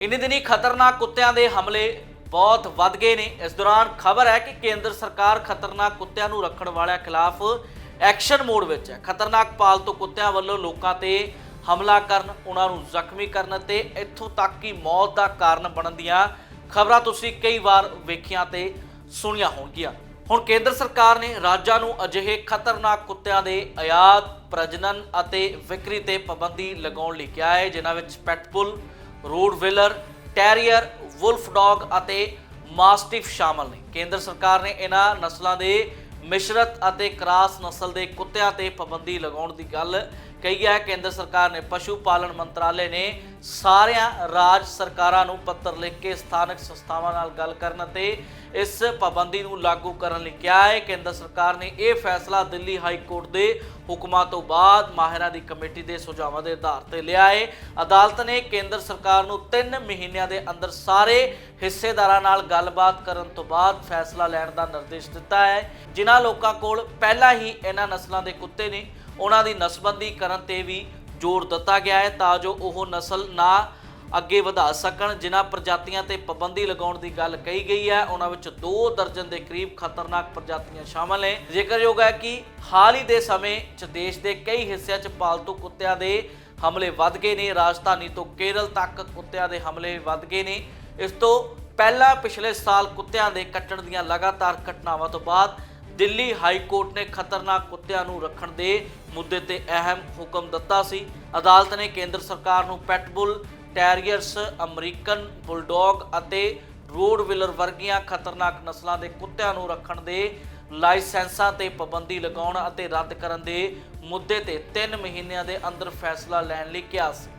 ਇੰਨੇ ਦਿਨੀ ਖਤਰਨਾਕ ਕੁੱਤਿਆਂ ਦੇ ਹਮਲੇ ਬਹੁਤ ਵੱਧ ਗਏ ਨੇ। ਇਸ ਦੌਰਾਨ ਖਬਰ ਹੈ ਕਿ ਕੇਂਦਰ ਸਰਕਾਰ ਖਤਰਨਾਕ ਕੁੱਤਿਆਂ ਨੂੰ ਰੱਖਣ ਵਾਲਿਆਂ ਖਿਲਾਫ ਐਕਸ਼ਨ ਮੋਡ ਵਿੱਚ ਹੈ। ਖਤਰਨਾਕ ਪਾਲਤੂ ਕੁੱਤਿਆਂ ਵੱਲੋਂ ਲੋਕਾਂ ਤੇ ਹਮਲਾ ਕਰਨ ਉਹਨਾਂ ਨੂੰ ਜ਼ਖਮੀ ਕਰਨ ਤੇ ਇੱਥੋਂ ਤੱਕ ਕਿ ਮੌਤ ਦਾ ਕਾਰਨ ਬਣਨ ਦੀਆਂ ਖਬਰਾਂ ਤੁਸੀਂ ਕਈ ਵਾਰ ਵੇਖੀਆਂ ਤੇ ਸੁਣੀਆਂ ਹੋਣਗੀਆਂ। ਹੁਣ ਕੇਂਦਰ ਸਰਕਾਰ ਨੇ ਰਾਜਾਂ ਨੂੰ ਅਜਿਹੇ ਖਤਰਨਾਕ ਕੁੱਤਿਆਂ ਦੇ ਆਯਾਤ, ਪ੍ਰਜਨਨ ਅਤੇ ਵਿਕਰੀ ਤੇ ਪਾਬੰਦੀ ਲਗਾਉਣ ਲਈ ਕਿਹਾ ਹੈ, ਜਿਨ੍ਹਾਂ ਵਿੱਚ pitbull rottweiler terrier, wolf dog ਅਤੇ ਮਾਸਟਿਫ ਸ਼ਾਮਲ ਨੇ। ਕੇਂਦਰ ਸਰਕਾਰ ਨੇ ਇਹਨਾਂ ਨਸਲਾਂ ਦੇ ਮਿਸ਼ਰਤ ਅਤੇ ਕਰਾਸ ਨਸਲ ਦੇ ਕੁੱਤਿਆਂ ਤੇ ਪਾਬੰਦੀ ਲਗਾਉਣ ਦੀ ਗੱਲ ਕਹੀ ਹੈ। ਕੇਂਦਰ ਸਰਕਾਰ ਨੇ ਪਸ਼ੂ ਪਾਲਣ ਮੰਤਰਾਲੇ ਨੇ ਸਾਰਿਆਂ ਰਾਜ ਸਰਕਾਰਾਂ ਨੂੰ ਪੱਤਰ ਲਿਖ ਕੇ ਸਥਾਨਕ ਸੰਸਥਾਵਾਂ ਨਾਲ ਗੱਲ ਕਰਨ ਅਤੇ ਇਸ ਪਾਬੰਦੀ ਨੂੰ ਲਾਗੂ ਕਰਨ ਲਈ ਕਿਹਾ ਹੈ। ਕੇਂਦਰ ਸਰਕਾਰ ਨੇ ਇਹ ਫੈਸਲਾ ਦਿੱਲੀ ਹਾਈ ਕੋਰਟ ਦੇ ਹੁਕਮਾਂ ਤੋਂ ਬਾਅਦ ਮਾਹਿਰਾਂ ਦੀ ਕਮੇਟੀ ਦੇ ਸੁਝਾਵਾਂ ਦੇ ਆਧਾਰ ਤੇ ਲਿਆ ਹੈ। ਅਦਾਲਤ ਨੇ ਕੇਂਦਰ ਸਰਕਾਰ ਨੂੰ 3 ਮਹੀਨਿਆਂ ਦੇ ਅੰਦਰ ਸਾਰੇ ਹਿੱਸੇਦਾਰਾਂ ਨਾਲ ਗੱਲਬਾਤ ਕਰਨ ਤੋਂ ਬਾਅਦ ਫੈਸਲਾ ਲੈਣ ਦਾ ਨਿਰਦੇਸ਼ ਦਿੱਤਾ ਹੈ। ਜਿਨ੍ਹਾਂ ਲੋਕਾਂ ਕੋਲ ਪਹਿਲਾਂ ਹੀ ਇਹਨਾਂ ਨਸਲਾਂ ਦੇ ਕੁੱਤੇ ਨੇ, ਉਹਨਾਂ ਦੀ ਨਸਬੰਦੀ ਕਰਨ ਤੇ ਵੀ ਜ਼ੋਰ ਦਿੱਤਾ ਗਿਆ ਹੈ ਤਾਂ ਜੋ ਉਹ ਨਸਲ ਨਾ ਅੱਗੇ ਵਧਾ ਸਕਣ। ਜਿਨ੍ਹਾਂ ਪ੍ਰਜਾਤੀਆਂ ਤੇ ਪਾਬੰਦੀ ਲਗਾਉਣ ਦੀ ਗੱਲ ਕਹੀ ਗਈ ਹੈ, ਉਹਨਾਂ ਵਿੱਚ 2 ਦਰਜਨ ਦੇ ਕਰੀਬ ਖਤਰਨਾਕ ਪ੍ਰਜਾਤੀਆਂ ਸ਼ਾਮਲ ਨੇ। ਜ਼ਿਕਰਯੋਗ ਹੈ ਕਿ ਹਾਲ ਹੀ ਦੇ ਸਮੇਂ 'ਚ ਦੇਸ਼ ਦੇ ਕਈ ਹਿੱਸਿਆਂ 'ਚ ਪਾਲਤੂ ਕੁੱਤਿਆਂ ਦੇ ਹਮਲੇ ਵੱਧ ਗਏ ਨੇ। ਰਾਜਧਾਨੀ ਤੋਂ ਕੇਰਲ ਤੱਕ ਕੁੱਤਿਆਂ ਦੇ ਹਮਲੇ ਵੱਧ ਗਏ ਨੇ। ਇਸ ਤੋਂ ਪਹਿਲਾਂ ਪਿਛਲੇ ਸਾਲ ਕੁੱਤਿਆਂ ਦੇ ਕੱਟਣ ਦੀਆਂ ਲਗਾਤਾਰ ਘਟਨਾਵਾਂ ਤੋਂ ਬਾਅਦ ਦਿੱਲੀ ਹਾਈ ਕੋਰਟ ਨੇ ਖਤਰਨਾਕ ਕੁੱਤਿਆਂ ਨੂੰ ਰੱਖਣ ਦੇ ਮੁੱਦੇ ਤੇ ਅਹਿਮ ਹੁਕਮ ਦਿੱਤਾ ਸੀ। ਅਦਾਲਤ ਨੇ ਕੇਂਦਰ ਸਰਕਾਰ ਨੂੰ ਪੈਟਬੁਲ ਟੈਰੀਅਰਸ, ਅਮਰੀਕਨ ਬੁਲਡੌਗ ਅਤੇ ਰੋਡਵਿਲਰ ਵਰਗੀਆਂ ਖਤਰਨਾਕ ਨਸਲਾਂ ਦੇ ਕੁੱਤਿਆਂ ਨੂੰ ਰੱਖਣ ਦੇ ਲਾਇਸੈਂਸਾਂ ਤੇ ਪਾਬੰਦੀ ਲਗਾਉਣ ਅਤੇ ਰੱਦ ਕਰਨ ਦੇ ਮੁੱਦੇ ਤੇ 3 ਮਹੀਨਿਆਂ ਦੇ ਅੰਦਰ ਫੈਸਲਾ ਲੈਣ ਲਈ ਕਿਹਾ ਸੀ।